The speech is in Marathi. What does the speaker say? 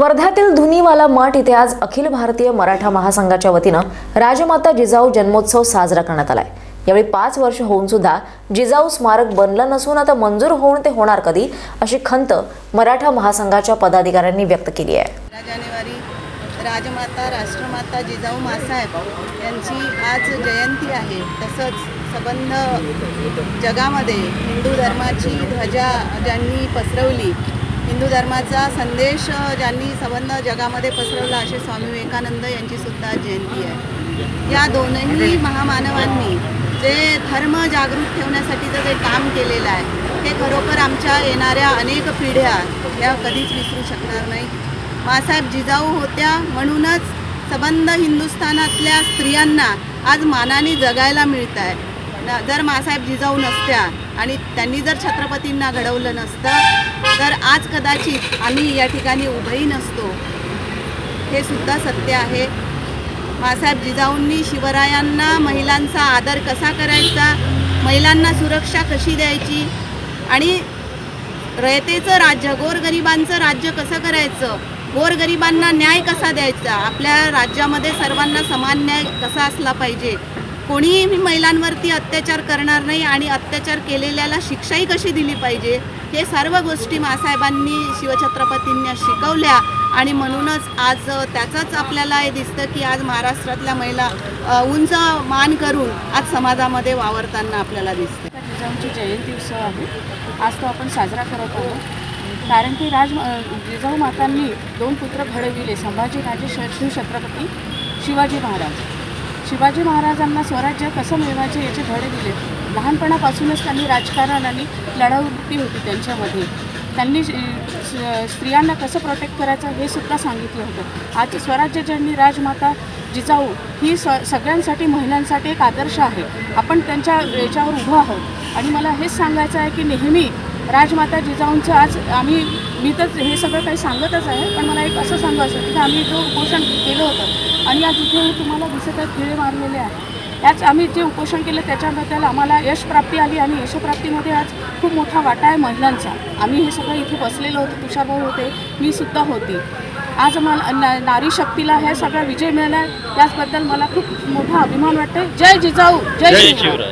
वर्ध्यातील धुनीवाला मठ इथे आज अखिल भारतीय मराठा महासंघाच्या वतीनं राजमाता जिजाऊ जन्मोत्सव साजरा करण्यात आलाय. यावेळी पाच वर्ष होऊन सुद्धा जिजाऊ स्मारक बनलं नसून आता मंजूर होऊन ते होणार कधी अशी खंत मराठा महासंघाच्या पदाधिकाऱ्यांनी व्यक्त केली आहे. जानेवारी राजमाता राष्ट्रमाता जिजाऊ मासाहेब यांची आज जयंती आहे. तसंच सबंध जगामध्ये हिंदू धर्माची ध्वजा ज्यांनी पसरवली हिंदू धर्माचा संदेश ज्यांनी संबंध जगामध्ये पसरवला असे स्वामी विवेकानंद यांची सुद्धा जयंती आहे. या दोनही महामानवांनी जे धर्म जागृत ठेवण्यासाठीचं जे काम केलेलं आहे ते खरोखर आमच्या येणाऱ्या अनेक पिढ्या ह्या कधीच विसरू शकणार नाही. मासाहेब जिजाऊ होत्या म्हणूनच संबंध हिंदुस्थानातल्या स्त्रियांना आज मानाने जगायला मिळत आहे जर मासाहेब जिजाऊ नसत्या आणि त्यांनी जर छत्रपतींना घडवलं नसतं तर आज कदाचित आम्ही या ठिकाणी उभंही नसतो. हे सुद्धा सत्य आहे. मासाहेब जिजाऊंनी शिवरायांना महिलांचा आदर कसा करायचा महिलांना सुरक्षा कशी द्यायची आणि रयतेचं राज्य गोरगरिबांचं राज्य कसं करायचं गोरगरिबांना न्याय कसा द्यायचा आपल्या राज्यामध्ये सर्वांना समान न्याय कसा असला पाहिजे कोणीही महिलांवरती अत्याचार करणार नाही आणि अत्याचार केलेल्याला शिक्षाही कशी दिली पाहिजे? हे सर्व गोष्टी मासाहेबांनी शिवछत्रपतींनी शिकवल्या आणि म्हणूनच आज त्याचंच आपल्याला हे दिसतं की आज महाराष्ट्रातल्या महिला उंच मान करून आज समाजामध्ये वावरताना आपल्याला दिसते जिजाऊंची जयंती उत्सव आहे. आज तो आपण साजरा करत आहोत. कारण की राज जिजाऊ मातांनी दोन पुत्र घडविले. संभाजीराजे श शिव छत्रपती शिवाजी महाराज. शिवाजी महाराजांना स्वराज्य कसं मिळवायचे याचे धडे दिले. लहानपणापासूनच त्यांनी राजकारण आणि लढावृत्ती होती त्यांच्यामध्ये. त्यांनी स्त्रियांना कसं प्रोटेक्ट करायचं हे सुद्धा सांगितलं होतं. आज स्वराज्य ज्यांनी राजमाता जिजाऊ ही स सगळ्यांसाठी महिलांसाठी एक आदर्श आहे. आपण त्यांच्या याच्यावर उभं आहोत. आणि मला हेच सांगायचं आहे की नेहमी राजमाता जिजाऊंचं आज आम्ही मी तर हे सगळं काही सांगतच आहे पण मला एक असं सांगायचं की आम्ही जो उपोषण केलं होतं आणि आज इथे तुम्हाला दिसत आहे खिळे मारलेले आहे याच आम्ही जे उपोषण केलं त्याच्याबद्दल आम्हाला यशप्राप्ती आली आणि यशप्राप्तीमध्ये आज खूप मोठा वाटा आहे महिलांचा. आम्ही हे सगळं इथे बसलेलो होतो तुषारभाऊ होते मी सुद्धा होती. आज मला ना नारी शक्तीला हे सगळा विजय मिळाला याचबद्दल मला खूप मोठा अभिमान वाटते जय जिजाऊ जय शिवराय.